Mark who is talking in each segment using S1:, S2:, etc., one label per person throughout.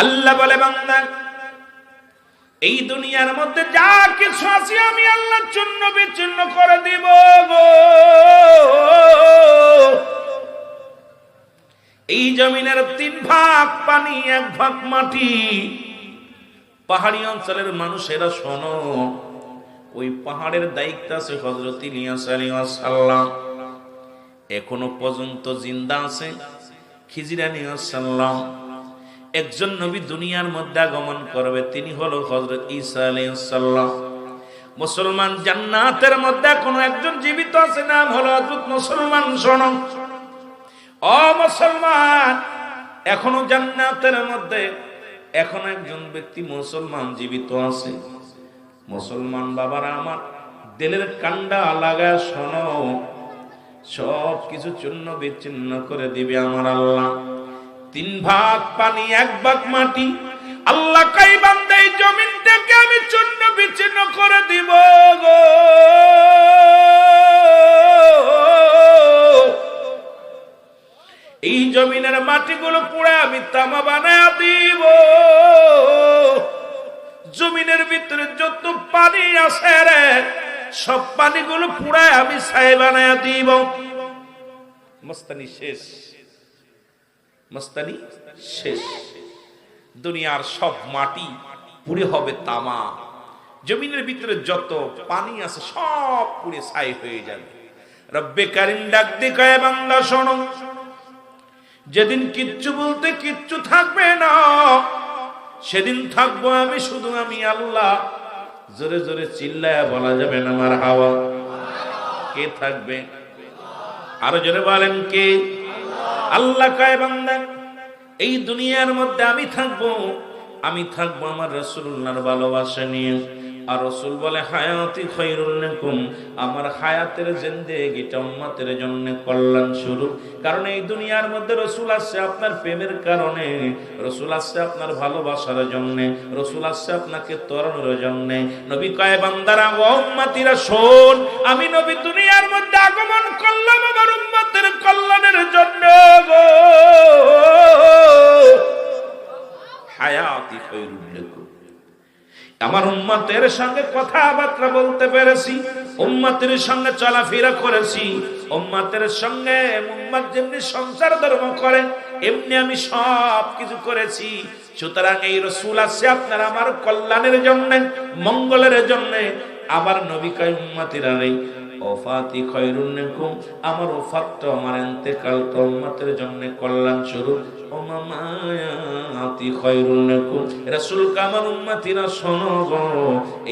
S1: আল্লাহ বলে, বান্দা, এই দুনিয়ার মধ্যে যা কিছু আছে আমি আল্লাহর জন্য বিচ্ছিন্ন করে দিব গো। এই জমিনের তিন ভাগ পানি, এক ভাগ মাটি। পাহাড়ি অঞ্চলের মানুষেরা শোনো, ওই পাহাড়ের দায়িত্ব আছে হজরত এখনও পর্যন্ত জিন্দা আছে, খিজির আলাইহিস সালাম। একজন নবী দুনিয়ার মধ্যে আগমন করবে, তিনি হলো হজরত ঈসা আলাইহিস সালাম। মুসলমান জান্নাতের মধ্যে কোনো একজন জীবিত আছে, নাম হলো হযরত মুসলমান, শোনো। ও মুসলমান, এখনও জান্নাতের মধ্যে এখন একজন ব্যক্তি মুসলমান জীবিত আছে। মুসলমান বাবারা আমার, দিলের কান্ডা লাগা, শোনো। সব কিছু চূর্ণ বিচ্ছিন্ন করে দিবে আমার আল্লাহ। তিন ভাগ পানি, এক ভাগ মাটি। আল্লাহ কাই বান্দে এই জমিনটাকে আমি চূর্ণ বিচ্ছিন্ন করে দিব গো। এই জমিনের মাটিগুলো পুড়ে আমি তামা বানায় দিব। জমিনের ভিতরে যত পানি আছে রে, সব পানিগুলো পুড়ায় আমি ছাই বানায় দিব। মস্তানি শেষ। মস্তানি শেষ। দুনিয়ার সব মাটি পুড়ে হবে তামা। জমিনের ভিতরে যত পানি আছে সব পুড়ে ছাই হয়ে যাবে। রব্বে কারিম ডাক দেখায় বাংলা শোনো। যেদিন কিচ্ছু বলতে কিচ্ছু থাকবে না, সেদিন থাকব আমি শুধু আমি আল্লাহ। জোরে জোরে চিল্লায় বলা যাবে না আমার হাওয়া। কে থাকবে? আরও জোরে বলেন কে? আল্লাহ কায় বান্দা এই দুনিয়ার মধ্যে আমি থাকব আমি থাকব আমার রসুল্লাহর ভালোবাসা নিয়ে। আর রসুল বলে, হায়াতি খৈরুল্লাকুম আমার হায়াতের জিন্দেগিটা উম্মতের জন্য কল্যাণ শুরু কারণ এই দুনিয়ার মধ্যে রসুল আসছে আপনার প্রেমের কারণে, রসুল আসছে আপনার ভালোবাসার জন্য, রসুল আসছে আপনাকে তরণের জন্য। নবী কয়, বান্দারা উম্মতিরা, শোন, আমি নবী দুনিয়ার মধ্যে আগমন করলাম আমার উম্মতের কল্যাণের জন্য হায়াতি খৈরুল্লাকুম আমার উম্মাতের সঙ্গে কথাবার্তা বলতে পেরেছি, উম্মাতের সঙ্গে চলাফেরা করেছি, উম্মাতের সঙ্গে উম্মাত যেমনি সংসার ধর্ম করে, এমনি আমি সব কিছু করেছি। সুতরাং এই রসুল আছে আপনার আমার কল্যাণের জন্য, মঙ্গলের জন্য। আবার নবিকায় উম্মাতিরা নেই। ওফাতি খৈরুন্নকুম আমার ওফাতটা আমার এন্তেকালটা উম্মতের জন্য কল্যাণ স্বরূপ। ওমামায়াতি খৈরুন্নকুম রাসূল কামার উম্মতিরা শোনো গো,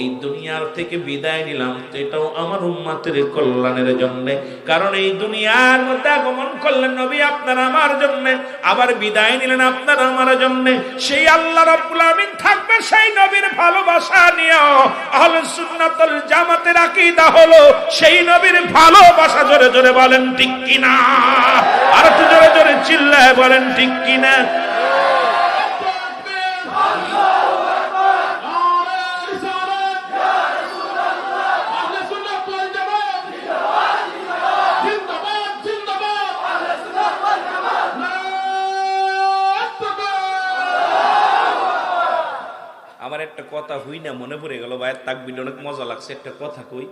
S1: এই দুনিয়ার থেকে বিদায় নিলাম তো এটাও আমার উম্মতের কল্যাণের জন্য। কারণ এই দুনিয়ার মধ্যে আগমন করলেন নবী আপনার আমার জন্য, আবার বিদায় নিলেন আপনার আমার জন্য। সেই আল্লাহ রাব্বুল আমিন থাকবে সেই নবীর ভালোবাসা নিয়ে আহলে সুন্নাতুল জামাতের আকীদা হলো সেই নবীর ভালোবাসা জোরে জোরে বলেন, ঠিক কিনা? আর একটু জোরে জোরে চিল্লায় বলেন, ঠিক কিনা? আমার একটা কথা হই না, মনে পড়ে গেল, ভাইয়ের তাকবির অনেক মজা লাগছে, একটা কথা কই।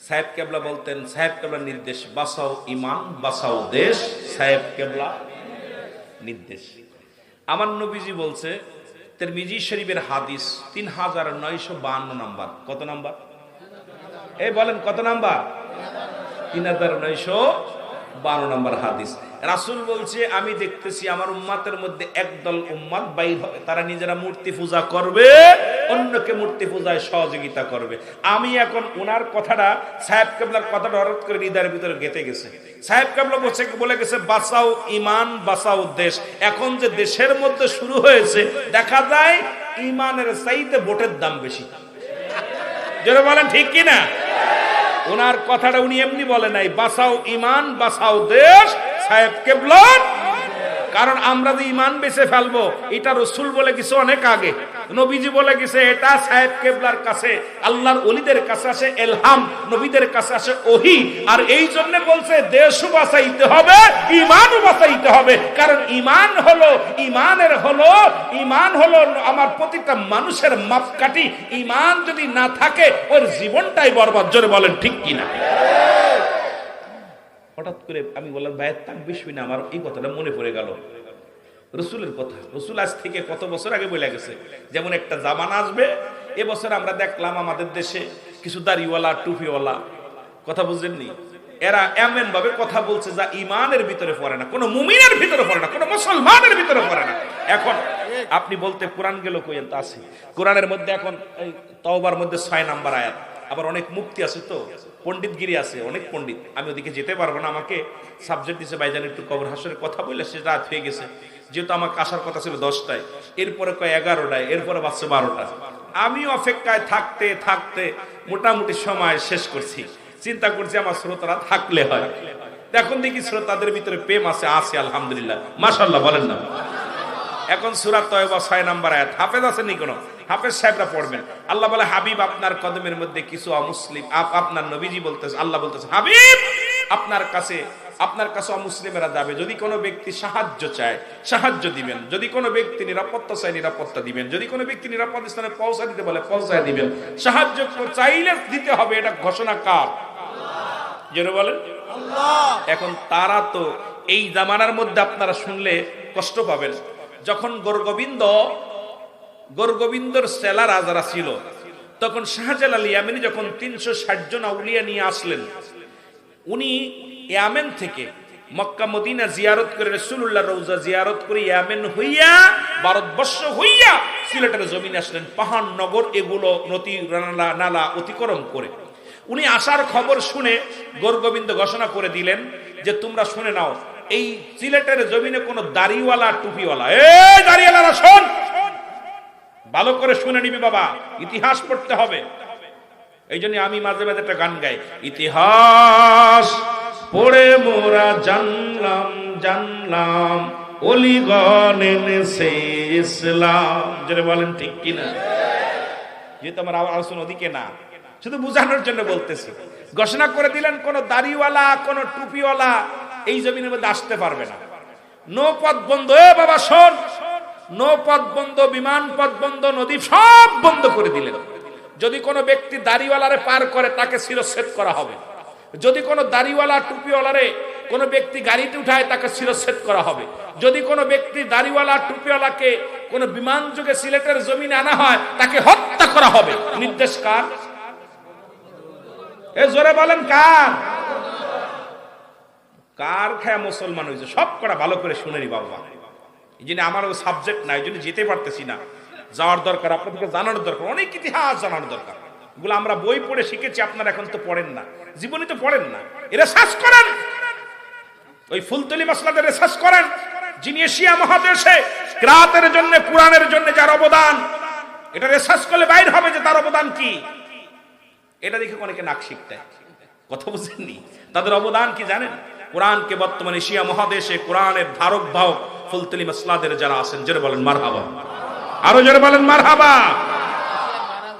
S1: সাহেব কেবলা বলতেন, সাহেব কেবলা নির্দেশ বাসাও ইমান বাসাও দেশ, সাহেব কেবলা নির্দেশ। আমার নবীজি বলছে, তিরমিজি শরীফের হাদিস তিন হাজার নয়শো বান্ন নাম্বার। কত নাম্বার? এই বলেন, কত নাম্বার? তিন হাজার নয়শো বারো নাম্বার হাদিস। রাসুল বলছে, আমি দেখতেছি আমার উম্মাতের মধ্যে একদল উম্মাত বাইর হবে। তারা নিজেরা মূর্তি পূজা করবে। অন্যকে মূর্তি পূজায় সহযোগিতা করবে। আমি এখন ওনার কথাটা সাহেব কেবলার কথাটা হঠাৎ করে হৃদয়ের ভিতরে গেতে গেছে। সাহেব কেবলা বসে বলে গেছে, বাঁচাও ইমান বাঁচাও দেশ। এখন যে দেশের মধ্যে শুরু হয়েছে, দেখা যায় ইমানের চাইতে ভোটের দাম বেশি। যেটা বলেন, ঠিক কিনা ওনার কথাটা উনি এমনি বলে নাই বাসাও ইমান বাসাও দেশ, সাহেব কেবলন কারণ আমরা যে ইমান বেঁচে ফেলব, এটা রসুল বলে কিছু অনেক আগে। নবীজি বলে গেছে, এটা সাহেব কেবলার কাছে, আল্লাহর অলিদের কাছে আসে এলহাম, নবীদের কাছে আসে ওহি। আর এই জন্য বলছে, দেশও বাঁচাইতে হবে ইমানও বাঁচাইতে হবে। কারণ ইমান হলো ইমানের হলো ইমান হলো আমার প্রতিটা মানুষের মাপকাঠি। ইমান যদি না থাকে, ওর জীবনটাই বরবাদ। জোরে বলেন, ঠিক কিনা? হঠাৎ করে আমি বললাম ভাইয়ের তাক বেশি না আমার এই কথাটা মনে পড়ে গেল। রসুলের কথা। রসুল আজ থেকে কত বছর আগে বলে গেছে, যেমন একটা জামান আসবে এবছর আমরা দেখলাম আমাদের দেশে কিছু দাড়িওয়ালা, টুপিওয়ালা, কথা বুঝলেননি এরা এমন ভাবে কথা বলছে যা ইমানের ভিতরে পড়ে না, কোনো মুমিনের ভিতরে পড়ে না, কোনো মুসলমানের ভিতরে পড়ে না। এখন আপনি বলতে কোরআন গেল কইয়েন তা আছে। কোরআনের মধ্যে এখন এই তওবার মধ্যে ছয় নাম্বার আয়াত। আবার অনেক মুক্তি আছে তো পণ্ডিতগিরি আছে, অনেক পণ্ডিত। আমি ওদিকে যেতে পারব না, আমাকে সাবজেক্ট দিছে ভাইজান একটু কবর হাসরের কথা বললে, সে রাত হয়ে গেছে। যেহেতু আমাকে আসার কথা ছিল দশটায়। এরপরে কয় এগারোটায়, এরপরে বাচ্চা বারোটা। আমি অপেক্ষায় থাকতে থাকতে মোটামুটি সময় শেষ করছি। চিন্তা করছি আমার শ্রোতারা থাকলে হয়। এখন দেখি শ্রোতাদের ভিতরে প্রেম আছে আছে, আলহামদুলিল্লাহ। মাশাল্লাহ বলেন না। এখন সুরাত তয়বা ছয় নাম্বার আয়াত। হাফেজ আছে নি কোনো? হাফেজ সাহেবরা পড়বেন। আল্লাহ বলে, হাবিব আপনার কদমের মধ্যে কিছু অমুসলিম, আপ- আপনার নবীজি বলতেছে, আল্লাহ বলতেছে, হাবিব, আপনার কাছে আপনার কাছে অমুসলিমেরা যাবে। যদি কোনো ব্যক্তি সাহায্য চায় সাহায্য দিবেন। যদি কোনো ব্যক্তি নিরাপত্তা চায় নিরাপত্তা দিবেন। যদি কোনো ব্যক্তি নিরাপদ স্থানে পৌঁছা দিতে বলে পৌঁছায় দিবেন। সাহায্য চাইলে দিতে হবে এটা ঘোষণা কার? যেন বলেন। এখন তারা তো এই জামানার মধ্যে আপনারা শুনলে কষ্ট পাবেন। যখন গোরগোবিন্দ গোরগোবিন্দর সেলারা যারা ছিল তখন শাহজালাল ইয়ামিনী যখন তিনশো ষাট জন আউলিয়া নিয়ে আসলেন উনি ইয়ামেন থেকে মক্কা, মদিনা জিয়ারত করে রসুল্লাহ রৌজা জিয়ারত করে ইয়ামেন হইয়া, ভারতবর্ষ হইয়া সিলেটের জমিন আসলেন। পাহাড়, নগর এগুলো নদী, নালা নালা অতিক্রম করে। উনি আসার খবর শুনে গোরগোবিন্দ ঘোষণা করে দিলেন যে, তোমরা শুনে নাও, এই সিলেটের জমিনে কোনো দাড়িওয়ালা, টুপিওয়ালা এ, দাড়িওয়ালারা, শোন! ভালো করে শুনে নিবি বাবা, ইতিহাস পড়তে হবে। এই জন্য আমি মাঝে মাঝে একটা গান গাই, ইতিহাস পড়ে মোরা জানলাম জানলাম অলিগণেন সে ইসলাম। যেটা বলেন ঠিক কিনা? যেহেতু আমার আলোচনা ওদিকে না, শুধু বোঝানোর জন্য বলতেছি। ঘোষণা করে দিলেন, কোন দাড়িওয়ালা, কোন টুপিওয়ালা এই জমিনের মধ্যে আসতে পারবে না। নো পথ বন্ধ। এ বাবা, শোন। নো পথ বন্ধ, বিমান পথ বন্ধ, নদী সব বন্ধ করে দিলেন। যদি কোনো ব্যক্তি দাড়িওয়ালারে পার করে, তাকে শিরচ্ছেদ করা হবে। যদি কোনো দাড়িওয়ালা টুপিওয়ালারে কোনো ব্যক্তি গাড়িতে উঠায়, তাকে শিরচ্ছেদ করা হবে। যদি কোনো ব্যক্তি দাড়িওয়ালা টুপিওয়ালাকে কোনো বিমান যুগে সিলেটের জমিনে আনা হয়, তাকে হত্যা করা হবে। নির্দেশ কার? এ জোরে বলেন, কার? কার খায় মুসলমান হয়েছে সব করা ভালো করে শুনে নি বাবা এই জন্য আমার সাবজেক্ট নাই জন্য যেতে পারতেছি না। যাওয়ার দরকার, আপনাদেরকে জানানোর দরকার, অনেক ইতিহাস জানানোর দরকার। এগুলো আমরা বই পড়ে শিখেছি, আপনারা এখন তো পড়েন না। জীবনে তো পড়েন না। এরা শ্বাস করেন। ওই ফুলতলি মাসলাদের রেসার্চ করেন। যিনি এশিয়া মহাদেশে ক্রাতের জন্য, কোরআনের জন্য যার অবদান, এটা রিসার্চ করলে বাইর হবে যে তার অবদান কি। এটা দেখে অনেকে নাক শিখতে। কথা বুঝেননি? তাদের অবদান কি জানেন? কোরআনকে বর্তমান এশিয়া মহাদেশে কোরআনের ধারক বাহক ফুলতলি মাসলাদের যারা আছেন, জোরে বলেন মারহাবা। আরও জোরে বলেন মারহাবা।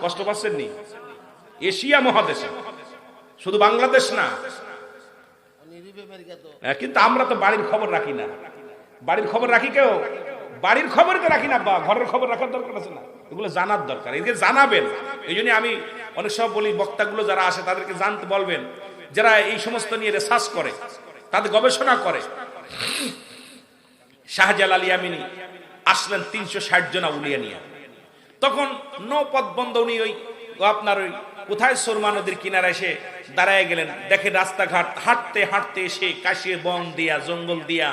S1: কষ্ট পাচ্ছেন নি এশিয়া মহাদেশে। শুধু বাংলাদেশ না। হ্যাঁ, কিন্তু আমরা তো বাড়ির খবর রাখি না। বাড়ির খবর রাখি কেউ? বাড়ির খবর তো রাখি না বা ঘরের খবর রাখার দরকার আছে না? এগুলো জানার দরকার। এদিকে জানাবেন। এই জন্য আমি অনেক সময় বলি বক্তাগুলো যারা আসে তাদেরকে জানতে বলবেন। যারা এই সমস্ত নিয়ে রিসার্চ করে তাদের গবেষণা করে। শাহজালাল ইয়ামিনী আসলেন তিনশো ষাট জনা উলিয়া নিয়ে। তখন নৌপথ বন্ধ উনি ওই আপনার ওই কোথায় সুরমা নদীর কিনারে এসে দাঁড়ায় গেলেন? দেখে রাস্তাঘাট, হাঁটতে হাঁটতে এসে কাশিয়ে বন দিয়া, জঙ্গল দিয়া,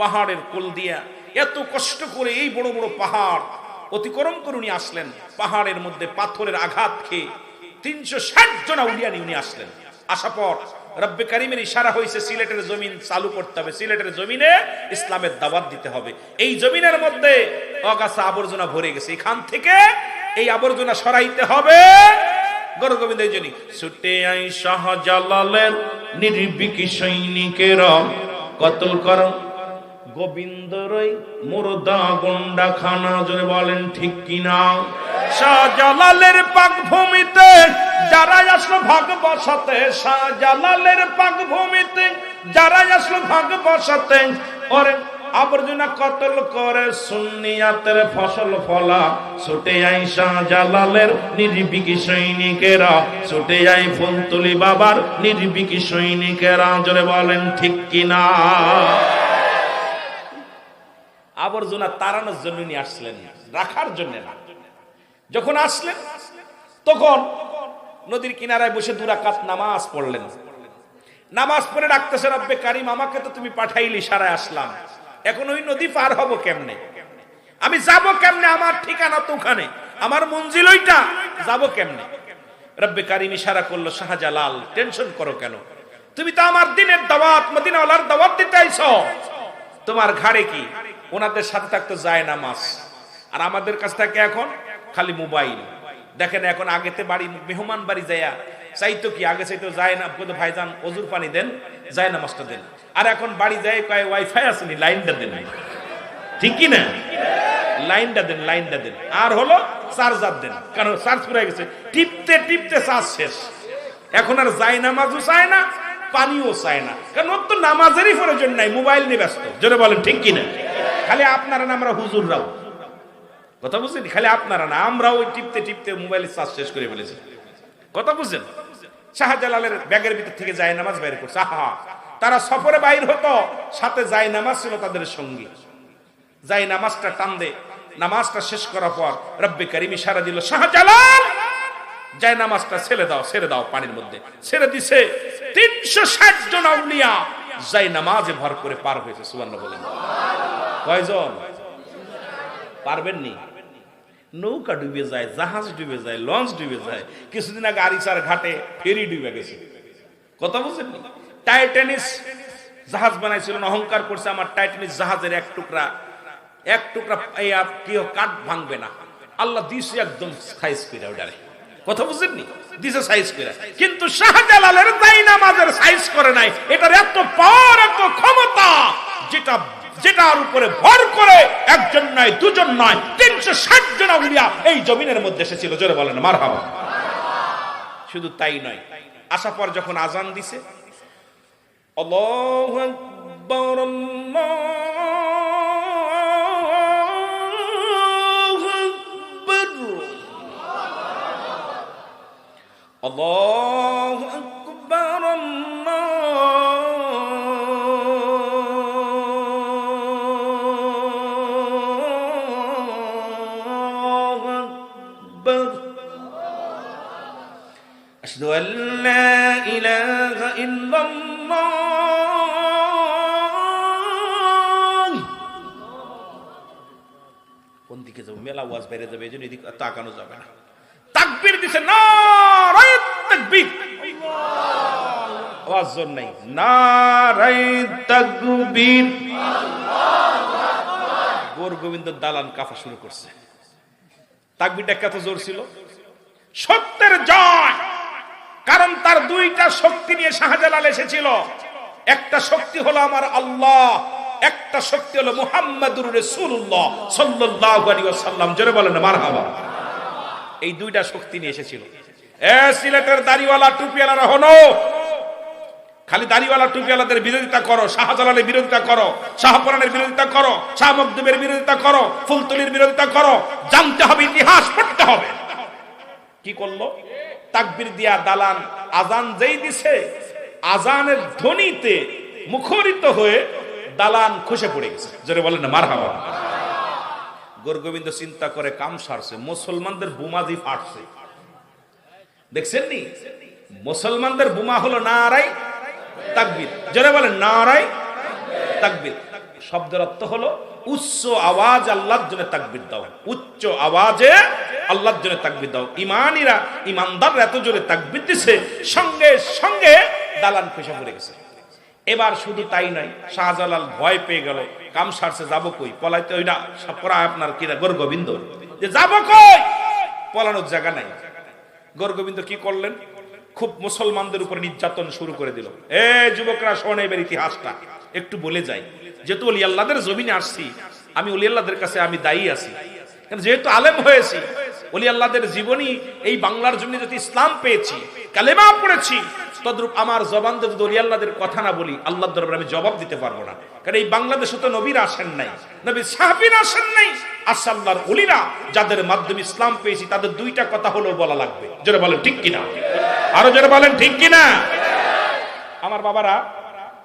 S1: পাহাড়ের কোল দিয়া, এত কষ্ট করে এই বড় বড় পাহাড় অতিক্রম করে উনি আসলেন। পাহাড়ের মধ্যে পাথরের আঘাত খেয়ে তিনশো ষাট জনা উলিয়া নিয়ে উনি আসলেন। আসা পর রব্বে কারিমের ইশারা হয়েছে, সিলেটের জমিন চালু করতে হবে। সিলেটের জমিনে ইসলামের দাওয়াত দিতে হবে। এই জমিনের মধ্যে অগাছা আবর্জনা ভরে গেছে। এখান থেকে এই আবর্জনা সরাইতে হবে। গরু গোবিন্দ এই জন্য ছুটে আই শাহজালালের নির্বিকি সৈনিকের কতল কর। গোবিন্দরই মুর্দা গন্ডা খানা জোরে বলেন, ঠিক কিনা শাহজালালের পাক ভূমিতে যারা আসলো ভাগ বসাতে, শাহজালালের পাক ভূমিতে যারা আসলো ভাগ বসাতে আবর্জনা কতল করে সুন্নিয়াতের ফসল ফলা। ছুটে আই শাহজালালের নির্বিকি সৈনিকেরা। ছুটে আই ফুলতুলি বাবার নির্বিকি সৈনিকেরা। জোরে বলেন, ঠিক কিনা? আবর্জনা তাড়ানোর জন্য নিয়ে আসলেন রাখার জন্য না। যখন আসলেন, তখন নদীর কিনারায় বসে দুরাকাত নামাজ পড়লেন। নামাজ পড়ে ডাকতেছে, রব্বে কারিম, আমাকে তো তুমি পাঠাইলি, সারায় আসলাম। এখন ওই নদী পার হব কেমনে? আমি যাব কেমনে আমার ঠিকানা তো ওখানে? আমার মঞ্জিল ওইটা, যাব কেমনে? রব্বে কারিম ইশারা করল, শাহজালাল টেনশন করো কেন? তুমি তো আমার দিনের দাওয়াত, মদিনাওয়ালার দাওয়াত দিতে আইছো। তোমার ঘাড়ে কি? ওনাদের সাথে থাকতো যায় নামাজ আর আমাদের কাছ থেকে এখন খালি মোবাইল। দেখেন এখন আগেতে বাড়ি, মেহমান বাড়ি যায়া চাইতো কি? আগে চাইতো, যায় না বলে ভাইজান, অজুর পানি দেন, যায় নামাজটা দেন। আর এখন বাড়ি যায়, কয় ওয়াইফাই আসেনি লাইনটা দেন। ঠিক কি না? লাইনটা দেন লাইনটা দেন। আর হলো চার্জার দেন, কারণ চার্জ পুরে গেছে। টিপতে টিপতে চার্জ শেষ। এখন আর যায় নামাজও চায় না, পানিও চায় না। কারণ ওর তো নামাজেরই প্রয়োজন নাই, মোবাইল নিয়ে ব্যস্ত। জোরে বলেন, ঠিক কিনা খালি আপনারা না, আমরা হুজুররাও। কথা বুঝছেন? খালি আপনারা না, আমরাও টিপতে টিপতে মোবাইলের চার্জ শেষ করে ফেলেছি। কথা বুঝছেন? শাহজালালের ব্যাগের ভিতর থেকে যায় নামাজ বাইরে করছে। আহা। তারা সফরে বাইর হতো, সাথে যায় নামাজ ছিল তাদের সঙ্গী। যাই নামাজটা টান দে নামাজটা শেষ করার পর রব্বে কারিম ইশারা দিল, শাহজালাল যাই নামাজটা ছেড়ে দাও ছেড়ে দাও পানির মধ্যে। ছেড়ে দিছে তিনশো ষাট জন আউলিয়া। যাই নামাজে ভর করে পার হয়েছে সুবর্ণ বলেন। কয়জন? পারবেন নি নৌকা ডুবে যায়, জাহাজ ডুবে যায়, লঞ্চ ডুবে যায়, কিছুদিন আগে আরিসার ঘাটে ফেরি ডুবে গেছে। কথা বুঝছেন নি? টাইটানিস জাহাজ বানাইছিলেন অহংকার করছে আমার টাইটানিস জাহাজের এক টুকরা এক টুকরা এই আপ- কি কাঠ ভাঙবে না। আল্লাহ দিছে একদম সাইজ করে ওটারে। কথা বুঝছেন নি? দিছে সাইজ করে। কিন্তু শাহজালালের তাই নামাজের সাইজ করে নাই। এটার এত পাওয়ার এত ক্ষমতা, যেটা যেটার উপরে ভর করে একজন নয়, দুজন নয়, তিনশো ষাট জন আউলিয়া এই জমিনের মধ্যে এসেছিল। জোরে বলেন মার হাবা শুধু তাই নয় আসার পর যখন আজান দিছে আল্লাহু أشهد أن لا إله إلا الله কোন দিকে যাবো মেলা ওয়াজ বাইরে যাবে এই জন্য এদিকে তাকানো যাবে না তাকবীর দিছে নারায়ে তাকবীর আওয়াজ জোর নাই নারায়ে তাকবীর গোর গোবিন্দ দালান কাফা শুরু করছে তাকবীরটা কত জোর ছিল সত্যের জয় কারণ তার দুইটা শক্তি নিয়ে শাহজালাল এসেছিল। একটা শক্তি হলো আমার আল্লাহ, একটা শক্তি হলো মুহাম্মাদুর রাসূলুল্লাহ সাল্লাল্লাহু আলাইহি ওয়াসাল্লাম। জোরে বলেন মারহাবা। এই দুইটা শক্তি নিয়ে এসেছিল। এ সিলেটের দাড়িওয়ালা টুপিওয়ালারা, হনো? খালি দাড়িওয়ালা টুপিওয়ালাদের বিরোধিতা করো, শাহজালালের বিরোধিতা করো, শাহপুরানের বিরোধিতা করো, শাহ মকদুমের বিরোধিতা করো, ফুলতুলির বিরোধিতা করো। জানতে হবে, ইতিহাস পড়তে হবে। কি করল? তাকবির দিয়া দালান আজান যেই দিছে আজানের ধ্বনিতে মুখরিত হয়ে দালান খসে পড়ে গেছে। জোরে বলেন মার হাওয়া গোরগোবিন্দ চিন্তা করে কাম সারছে, মুসলমানদের বোমাজি ফাটছে। দেখছেন নি? মুসলমানদের বোমা হলো নারাই তাকবির। জোরে বলেন নারাই তাকবির। শব্দের অর্থ হলো উচ্চ আওয়াজ আল্লাহর জন্য তাকবির দাও। উচ্চ আওয়াজে আল্লাহর জন্য তাকবির দাও। ইমানিরা ইমানদার এত জোরে তাকবির দিছে, সঙ্গে সঙ্গে দালান পেশা পড়ে গেছে। এবার শুধু তাই নয়, শাহজালাল ভয় পেয়ে গেল, কাম সারছে, যাব কই? পলাইতে ওই ওইটা পড়া আপনার কিরা গোর গোবিন্দ যে যাব কই? পলানোর জায়গা নাই। গোর গোবিন্দ কি করলেন? খুব মুসলমানদের উপর নির্যাতন শুরু করে দিল। এ যুবকরা, শোনে এবার ইতিহাসটা, একটু বলে যাই। যেহেতু অলি আল্লাহদের জমিনে আসছি, আমি অলি আল্লাহদের কাছে আমি দায়ী আছি। কারণ যেহেতু আলেম হয়েছি অলি আল্লাহদের জীবনী, এই বাংলার জন্য যদি ইসলাম পেয়েছি, কালেমা পড়েছি, তদ্রূপ আমার জবান যদি অলি আল্লাহদের কথা না বলি, আল্লাহর দরবারে আমি জবাব দিতে পারব না। কারণ এই বাংলাদেশে তো নবীর আসেন নাই, নবী সাহাবির আসেন নাই আসাল্লাহর অলিরা যাদের মাধ্যমে ইসলাম পেয়েছি, তাদের দুইটা কথা হলো বলা লাগবে। জোরে বলেন, ঠিক কিনা? আরও জোরে বলেন, ঠিক কিনা? আমার বাবারা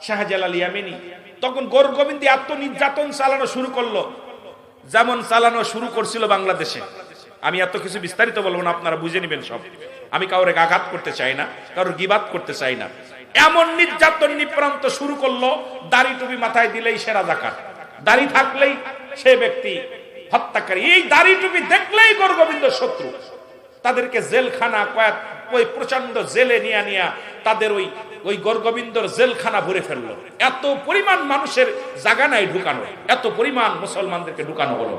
S1: শাহজালাল ইয়ামিনী তখন গোর গোবিন্দ এত নির্যাতন চালানো শুরু করল। যেমন চালানো শুরু করছিল বাংলাদেশে। আমি এত কিছু বিস্তারিত বলব না, আপনারা বুঝে নেবেন সব। আমি কাউরে আঘাত করতে চাই না, কারোর গিবাদ করতে চাই না। এমন নির্যাতন নিপ্রান্ত শুরু করল, দাড়ি টুপি মাথায় দিলেই সেরা রাজাকার দাড়ি থাকলেই সে ব্যক্তি হত্যাকারী। এই দাড়ি টুপি দেখলেই গোর গোবিন্দ শত্রু। তাদেরকে জেলখানা কয়েক ওই প্রচণ্ড জেলে নিয়ে নিয়ে তাদের ওই ওই গর্গবিন্দর জেলখানা ভরে ফেলল। এত পরিমাণ মানুষের জায়গা নাই ঢুকানো। এত পরিমাণ মুসলমানদেরকে ঢুকানো হলো।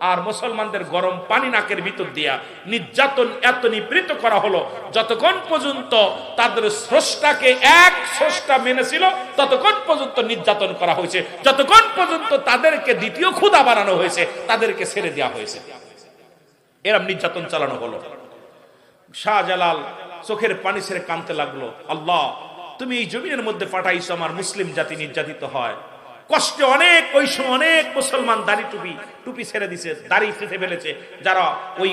S1: আর মুসলমানদের গরম পানি নাকের ভিতর দিয়া নির্যাতন এত নিবৃত করা হলো, যতক্ষণ পর্যন্ত তাদের স্রষ্টাকে এক স্রষ্টা মেনেছিল, ততক্ষণ পর্যন্ত নির্যাতন করা হয়েছে। যতক্ষণ পর্যন্ত তাদেরকে দ্বিতীয় ক্ষুদা বানানো হয়েছে, তাদেরকে ছেড়ে দেওয়া হয়েছে। এরম নির্যাতন চালানো হলো। শাহজালাল চোখের পানি ছেড়ে কানতে লাগল। আল্লাহ তুমি এই জমিনের মধ্যে পাঠাইছো, আমার মুসলিম জাতি নির্যাতিত হয়। কষ্টে অনেক ওই সময় অনেক মুসলমান দাড়ি টুপি টুপি ছেড়ে দিছে, দাড়ি ফেসে ফেলেছে। যারা ওই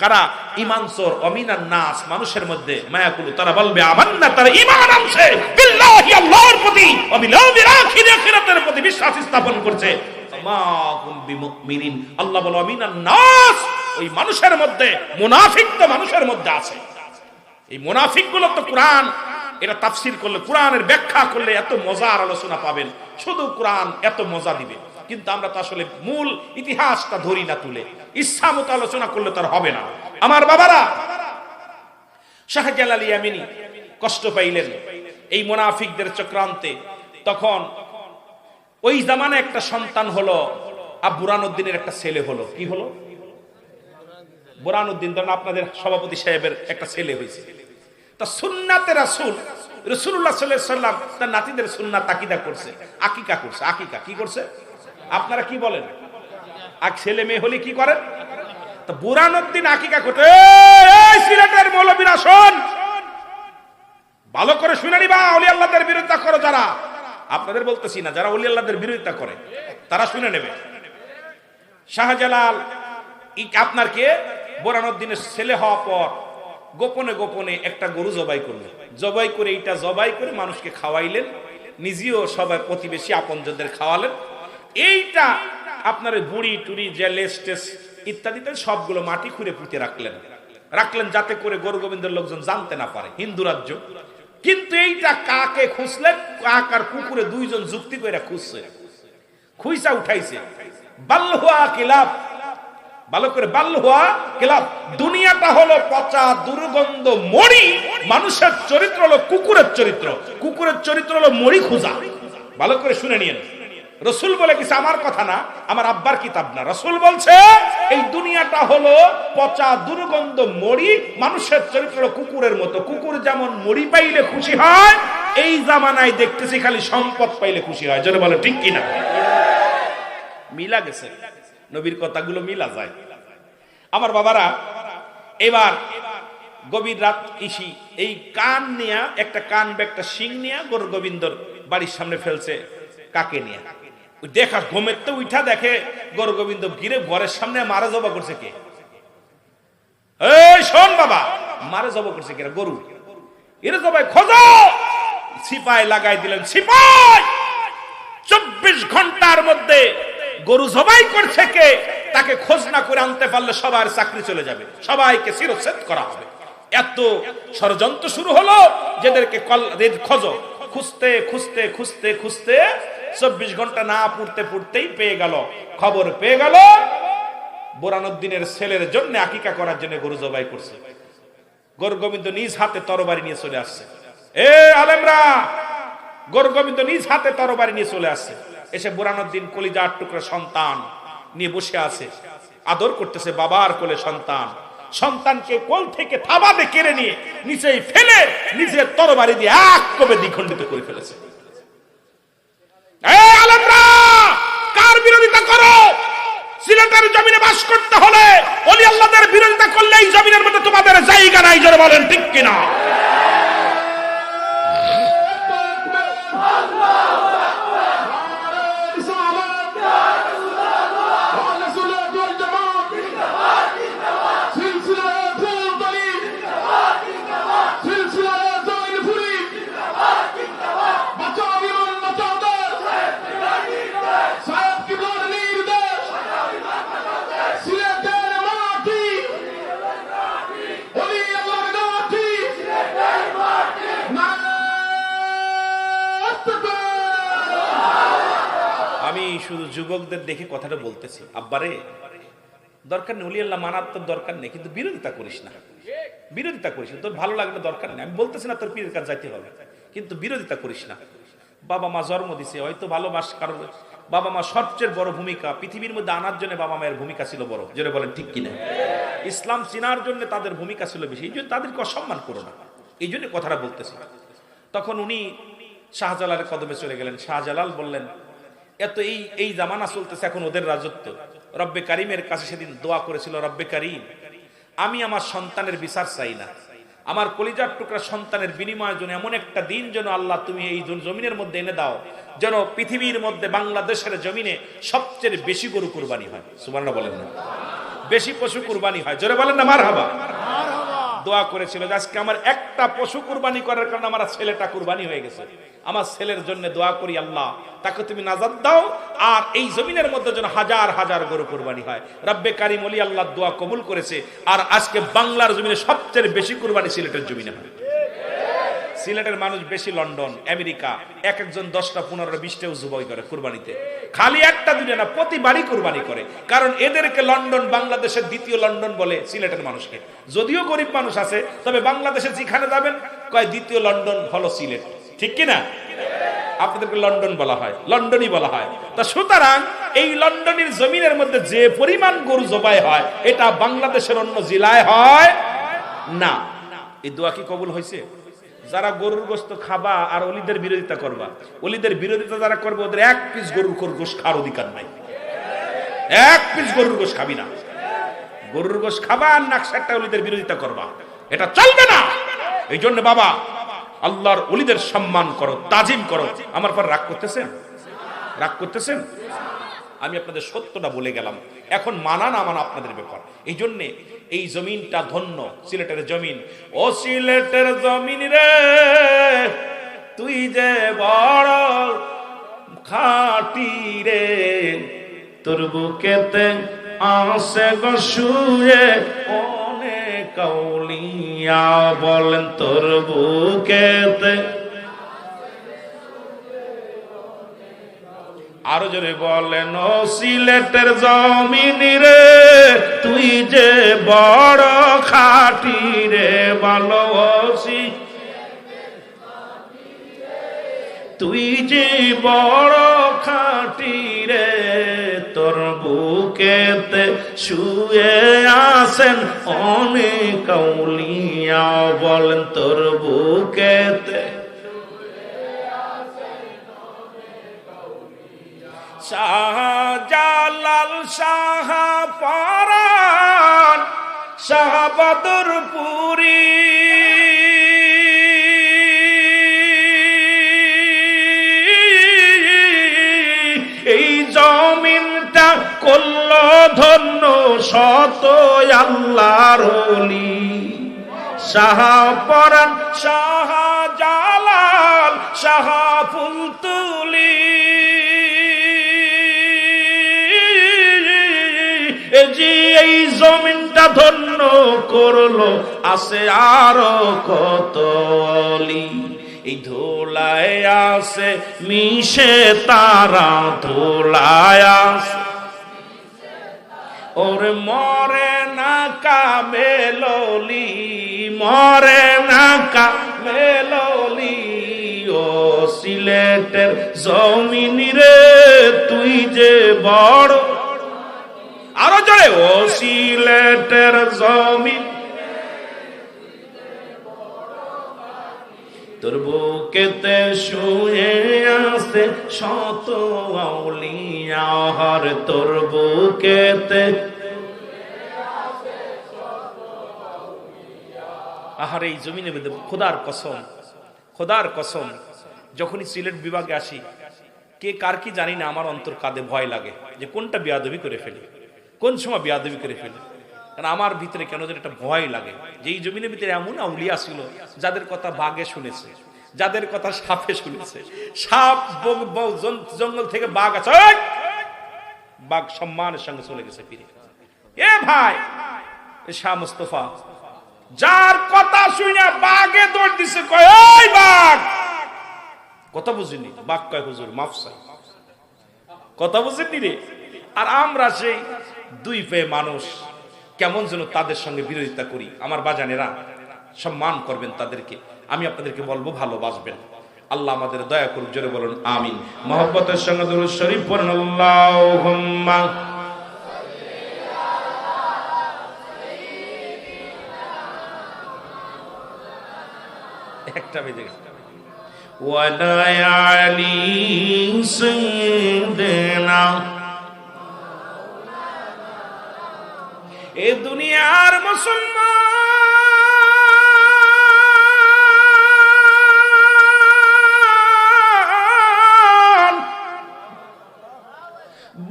S1: কারা? ইমানসর অমিনার নাস, মানুষের মধ্যে মায়াকুলু, তারা বলবে আমার না তারা ইমান আনছে। আল্লাহর প্রতি আখিরাতের প্রতি বিশ্বাস স্থাপন করছে। আল্লাহ অমিনার নাস, ওই মানুষের মধ্যে, মুনাফিক তো মানুষের মধ্যে আছে। এই মুনাফিকগুলো তো কোরআন এটা তাফসির করলে, কোরআনের ব্যাখ্যা করলে এত মজার আলোচনা পাবেন। শুধু কোরআন এত মজা দিবে। কিন্তু আমরা তো আসলে মূল ইতিহাসটা ধরি না তুলে। ইচ্ছা মতো আলোচনা করলে তার হবে না। আমার বাবারা, শাহজালাল ইয়ামিনী কষ্ট পাইলেন এই মুনাফিকদের চক্রান্তে। তখন ওই জামানে একটা সন্তান হলো, আর বুরানুদ্দিনের একটা ছেলে হলো। কি হলো? বোরানুদ্দিন, ধরেন আপনাদের সভাপতি সাহেবের একটা ছেলে হয়েছে। তা সুন্নাতে রাসুল। রসুল্লাহ সাল্লাম তার নাতিদের সুন্নাত তাকিদা করছে, আকিকা করছে। আকিকা কি করছে? আপনারা কি বলেন? আর ছেলে মেয়ে হলে কি করেন তা বুরানুদ্দিন আকিকা করতে সিলেটের মৌলবীরা শোন ভালো করে শুনে নিবা অলি আল্লাহদের বিরোধিতা করো যারা। আপনাদের বলতেছি না, যারা অলি আল্লাহদের বিরোধিতা করে, তারা শুনে নেবে। শাহজালাল আপনার কে? বোরানুদ্দিনের ছেলে হওয়া পর গোপনে গোপনে একটা গরু জবাই করলেন। জবাই করে এইটা জবাই করে মানুষকে খাওয়াইলেন, নিজেও সবাই প্রতিবেশী আপনজনদের খাওয়ালেন। এইটা আপনার বুড়ি টুড়ি যে লেস টেস ইত্যাদিতে সবগুলো মাটি খুঁড়ে পুঁতে রাখলেন। রাখলেন যাতে করে গরু গোবিন্দের লোকজন জানতে না পারে, হিন্দু রাজ্য। কিন্তু এইটা কাকে খুঁজলেন? কাক আর কুকুরে দুইজন যুক্তি করে খুঁজছে। খুইসা উঠাইছে। বাল্হুয়া কিলাব ভালো করে বাল্হুয়া কিলাব দুনিয়াটা হলো পচা, দুর্গন্ধ, মরি। মানুষের চরিত্র হলো কুকুরের চরিত্র। কুকুরের চরিত্র হলো মরি খুঁজা। ভালো করে শুনে নিয়েন। রসুল বলে কিছু আমার কথা না, আমার আব্বার কিতাব না। রসুল বলছে, এই দুনিয়াটা হলো পচা, দুর্গন্ধ, মরি। মানুষের চরিত্র কুকুরের মতো। কুকুর যেমন মরি পাইলে খুশি হয়, এই জামানায় দেখতেছি খালি সম্পদ পাইলে খুশি হয়। যেন বলে, ঠিক কিনা? মিলা গেছে। নবীর কথাগুলো মিলা যায়। আমার বাবারা, এবার গভীর রাত ইসি, এই কান নিয়া, একটা কান একটা শিং নিয়া গোর গোবিন্দর বাড়ির সামনে ফেলছে, কাকে নিয়ে? দেখা, ঘুমের তো উঠা দেখে গোর গোবিন্দ গিরে ঘরের সামনে মারা জবা করছে কে? শোন বাবা, মারা জবা করছে কে গরু? এর জবাই খোঁজো! সিপাই লাগাই দিলেন, সিপাই! চব্বিশ ঘণ্টার মধ্যে গরু জবাই করছে কে, তাকে খোঁজ না করে আনতে পারলে সবার চাকরি চলে যাবে। সবাইকে শিরচ্ছেদ করা হবে। এত ষড়যন্ত্র শুরু হলো, যেদেরকে খোঁজো। খুঁজতে খুঁজতে খুঁজতে খুঁজতে চব্বিশ ঘণ্টা না পড়তে পড়তেই পেয়ে গেল। খবর পেয়ে গেল বোরানুদ্দিনের ছেলের জন্য আকিকা করার জন্য গরু জবাই করছে। গরু গোবিন্দ নিজ হাতে তরবারি নিয়ে চলে আসছে। এ আলেমরা গরু গোবিন্দ নিজ হাতে তরবারি নিয়ে চলে আসছে। এসে বুরানুদ্দিন কলিজার টুকরা সন্তান নিয়ে বসে আছে। আদর করতেছে বাবার কোলে সন্তান। সন্তানকে কোল থেকে থাবাতে কেড়ে নিয়ে নিচেই ফেলে নিজের তরবারি দিয়ে এক কবে দ্বিখণ্ডিত করে ফেলেছে। আলেমরা বিরোধিতা করো? সিলেটের জমিনে বাস করতে হলে অলি আল্লাহদের বিরোধিতা করলে এই জমিনের মধ্যে তোমাদের জায়গা নাই, জোরে বলেন, ঠিক কিনা? যুবকদের দেখে কথাটা বলতেছি, আব্বারে, দরকার নেই অলি আল্লাহ মানার তোর দরকার নেই, কিন্তু বিরোধিতা করিস না। বিরোধিতা করিস তোর ভালো লাগলে দরকার নেই। আমি বলতেছি না তোর পীরের কাছে যাইতে হবে, কিন্তু বিরোধিতা করিস না। বাবা মা জন্ম দিছে, হয়তো ভালোবাস কারণ বাবা মা সবচেয়ে বড় ভূমিকা, পৃথিবীর মধ্যে আনার জন্য বাবা মায়ের ভূমিকা ছিল বড় যেটা বলেন ঠিক কিনা? ইসলাম চিনার জন্য তাদের ভূমিকা ছিল বেশি, এই জন্য তাদেরকে অসম্মান করো না, এই জন্য কথাটা বলতেছি। তখন উনি শাহজালালের কদমে চলে গেলেন, শাহজালাল বললেন এত এই এই জামানা চলতেছে এখন ওদের রাজত্ব। রব্বে কারিমের কাছে সেদিন দোয়া করেছিল, রব্বে কারিম, আমি আমার সন্তানের বিচার চাই না। আমার কলিজার টুকরা সন্তানের বিনিময়ের জন্য এমন একটা দিন যেন আল্লাহ তুমি এই জমিনের মধ্যে এনে দাও, যেন পৃথিবীর মধ্যে বাংলাদেশের জমিনে সবচেয়ে বেশি গরু কুরবানি হয়। সুবর্ণা বলেন না। বেশি পশু কুরবানি হয়। জোরে বলেন না মার হাবা দোয়া করেছিল আজকে আমার একটা পশু কুরবানি করার কারণে আমার ছেলেটা কুরবানি হয়ে গেছে। আমার ছেলের জন্য দোয়া করি আল্লাহ, তাকে তুমি নাজাদ দাও, আর এই জমিনের মধ্যে যেন হাজার হাজার গরু কুরবানি হয়। রব্বে কারিম অলি আল্লাহ দোয়া কবুল করেছে, আর আজকে বাংলার জমিনে সবচেয়ে বেশি কুরবানি সিলেটের জমিনে হয়। সিলেটের মানুষ বেশি লন্ডন, আমেরিকা, এক একজন দশটা পনেরো বিশটাও জুবাই করে কুরবানিতে। খালি একটা দুটো না, প্রতিবারই কুরবানি করে। কারণ এদেরকে লন্ডন বাংলাদেশের দ্বিতীয় লন্ডন বলে সিলেটের মানুষকে। যদিও গরিব মানুষ আছে, তবে বাংলাদেশে যেখানে যাবেন, কয় দ্বিতীয় লন্ডন হলো সিলেট। ঠিক কি না আপনাদেরকে লন্ডন বলা হয়, লন্ডনই বলা হয়। তা সুতরাং এই লন্ডনের জমিনের মধ্যে যে পরিমাণ গরু জবাই হয়, এটা বাংলাদেশের অন্য জেলায় হয় না। এই দোয়া কি কবুল হয়েছে? যারা গরুর গোস্ত খাবা আর অলিদের বিরোধিতা করবা, অলিদের বিরোধিতা যারা করবে, ওদের এক পিস গরুর গোশ খাওয়ার অধিকার নাই। এক পিস গরুর গোশ খাবি না। গরুর গোশ খাবা আর নাকশারটা অলিদের বিরোধিতা করবা। এটা চলবে না। এই জন্য বাবা, আল্লাহর অলিদের সম্মান করো, তাজিম করো। আমার পর রাগ করতেছেন? রাগ করতেছেন? আমি আপনাদের সত্যটা বলে গেলাম। এখন মানা না মানা আপনাদের ব্যাপার। এই জন্যে এই জমিনটা ধন্য, সিলেটের জমিন। ও সিলেটের জমিন রে, তুই যে বড় খাটি রে, তোর বুকেতে আসে গো শুয়ে অনেক বলেন তোর বুকেতে। আরও জোরে বলেন, ও সিলেটের জমিন রে, তুই যে বড় খাটি রে ভালো তুই যে বড় খাটি রে, তোর বুকেতে শুয়ে আসেন অনেক কাউলিয়া বলেন তোর বুকেতে শাহজালাল শাহ এই জমিনটা করল ধন্য শত আল্লাহর অলি শাহ পরান, শাহ জালাল, শাহ ফুলতুলি। এ জমিনটা ধন্য করল, আছে আরও কত এই ধোলায় আছে, মিশে তারা ধোলায় আছে। ওর মরে না কামেললি মরে না কামেললি ও সিলেটের জমিন রে, তুই যে বড় আরও জোরে, ও সিলেটের জমিন তোর বুকেতে শুয়ে আছে শত তোর বুকেতে আহার, এই জমিনে বেঁধে খোদার কসম খোদার কসম, যখনই সিলেট বিভাগে আসি, কে কার কি জানি না, আমার অন্তর কাঁদে, ভয় লাগে, যে কোনটা বিয়াদবি করে ফেলি। কোন সময় বিয়াদবি করে ফেলি? কারণ আমার ভিতরে কেন যেন একটা ভয় লাগে। যে এই জমিনের ভিতরে এমন আউলিয়া ছিল, যাদের কথা বাঘে শুনেছে, যাদের কথা সাপে শুনেছে। সাপ জঙ্গল থেকে বাঘ আছে বাঘ সম্মানের সঙ্গে চলে গেছে ফিরে। এ ভাই শাহ মুস্তফা, যার কথা শুনে বাঘে দৌড় দিছে বাঘ! কথা বুঝিনি। বাঘ কয়, হুজুর মাফসাই কথা বুঝেননি রে। আর আমরা সেই দুই পেয়ে মানুষ কেমন যেন তাদের সঙ্গে বিরোধিতা করি। আমার বাজানেরা সম্মান করবেন তাদেরকে। আমি আপনাদেরকে বলব, ভালোবাসবেন। আল্লাহ আমাদের দয়া করুন জোরে বলুন, আমিন। মহব্বতের সঙ্গে একটা বেজে গেছে। দুনিয়ার মুসলমান।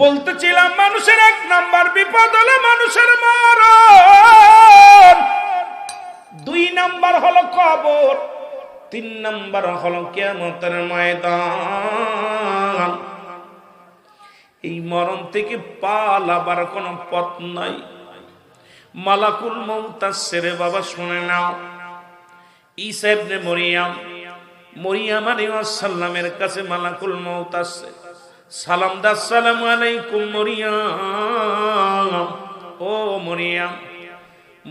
S1: বলতেছিলাম, মানুষের এক নাম্বার বিপদ হলো মানুষের মরণ। দুই নাম্বার হলো কবর, তিন নাম্বার হলো কেমতের ময়দান। এই মরণ থেকে পালাবার কোনো পথ নাই। মালাকুল মৌতা সেরে বাবা, শুনে নাও। ইসাইবনে মরিয়াম মরিয়াম আলাইহিস সালামের কাছে মালাকুল মৌত আসছে সালাম দা সালাম আলাইকুম মরিয়াম। ও মরিয়াম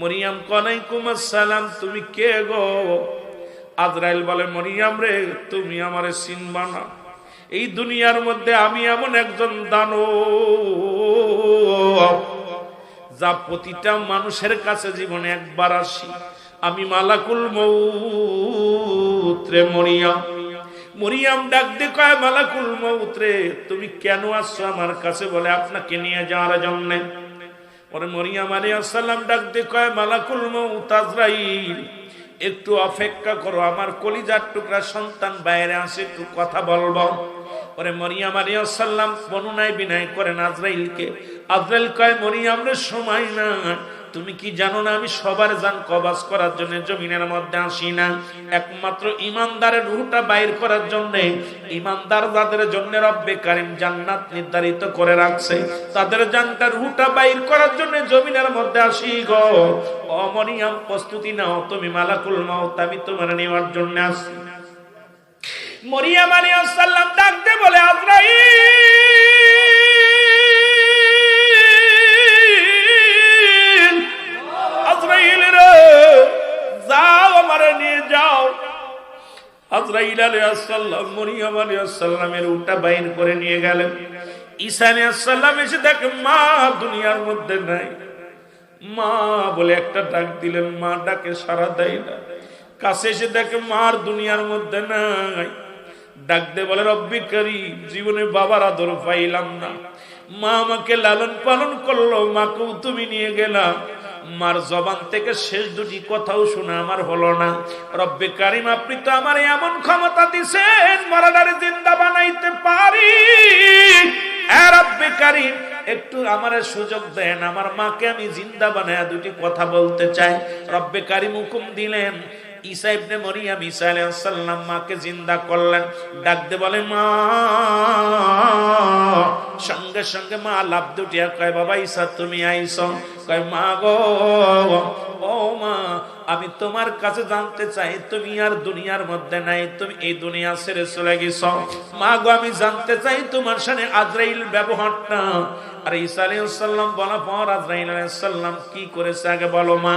S1: মরিয়াম কলাইকুম আসসালাম, তুমি কে গো? আজরাইল বলে, মরিয়াম রে, তুমি আমারে চিনবা না। এই দুনিয়ার মধ্যে আমি এমন একজন দানো যা প্রতিটা মানুষের কাছে জীবনে একবার আসি। আমি মালাকুল মৌত্রে মরিয়াম। মরিয়াম ডাক দিয়ে কয় মালাকুল মৌত্রে তুমি কেন আসছো আমার কাছে? বলে, আপনাকে নিয়ে যাওয়ার জন্য। পরে মরিয়াম আলী আসসালাম ডাক দিয়ে কয় মালাকুল মৌত আজরাইল, একটু অপেক্ষা করো, আমার কলিজার টুকরা সন্তান বাইরে আসে, একটু কথা বলব। পরে মরিয়াম আলী আসাল্লাম বনুনায় বিনয় করেন আজরাইলকে। আজরাইল কয়, মরিয়াম রে, সময় না তুমি কি জানো না আমি সবার জান কবাজ করার জন্য জমিনের মধ্যে আসি না? একমাত্র ইমানদারের রুহটা বাইর করার জন্য, ইমানদার যাদের জন্য রব্বে কারিম জান্নাত নির্ধারিত করে রাখছে, তাদের জানটা রুহটা বাইর করার জন্য জমিনের মধ্যে আসি গো। অমরিয়াম প্রস্তুতি নাও, তুমি মালাকুল মাউত, আমি তোমার নেওয়ার জন্য আসি মরিয়াম আলাইহিস সালাম ডাকতে বলে রে, যাও নিয়ে যাও। মরিয়াম বাইর করে নিয়ে গেলেন। এসে দেখে, মা, দুনিয়ার মধ্যে নাই। মা বলে, একটা ডাক দিলেন, মা ডাকে সারা দেয় না। কাছে এসে দেখে মার দুনিয়ার মধ্যে নাই। ডাক দে বলে, রব্বি করি জীবনে বাবার আদর পাইলাম না। মা আমাকে লালন পালন করল, মাকেও তুমি নিয়ে গেলা। মার জবান থেকে শেষ দুটি কথাও শোনা আমার হলো না। রব্বে কারিম, আপনি তো আমার এমন ক্ষমতা দিছেন, মরাদারে জিন্দা বানাইতে পারি। হ্যাঁ রব্বে কারিম, একটু আমার সুযোগ দেন। আমার মাকে আমি জিন্দা বানায় দুটি কথা বলতে চাই। রব্বে কারিম হুকুম দিলেন ঈসা ইবনে মরিয়াম ঈসা আলাইহিস মাকে জিন্দা করলেন। ডাক দে বলে, মা, সঙ্গে সঙ্গে মা লাভ দুটিয়া কয়, বাবা ঈসা, তুমি আইছো কয়, মা গো, ও মা, আমি তোমার কাছে জানতে চাই, তুমি আর দুনিয়ার মধ্যে নাই, তুমি এই দুনিয়া ছেড়ে চলে গেছ। মা গো, আমি জানতে চাই তোমার সাথে আজরাইল ব্যবহারটা। আর ঈসা আলাইহিস সালাম বলা পর আজরাইল আলাইহিস কি করেছে আগে বলো মা।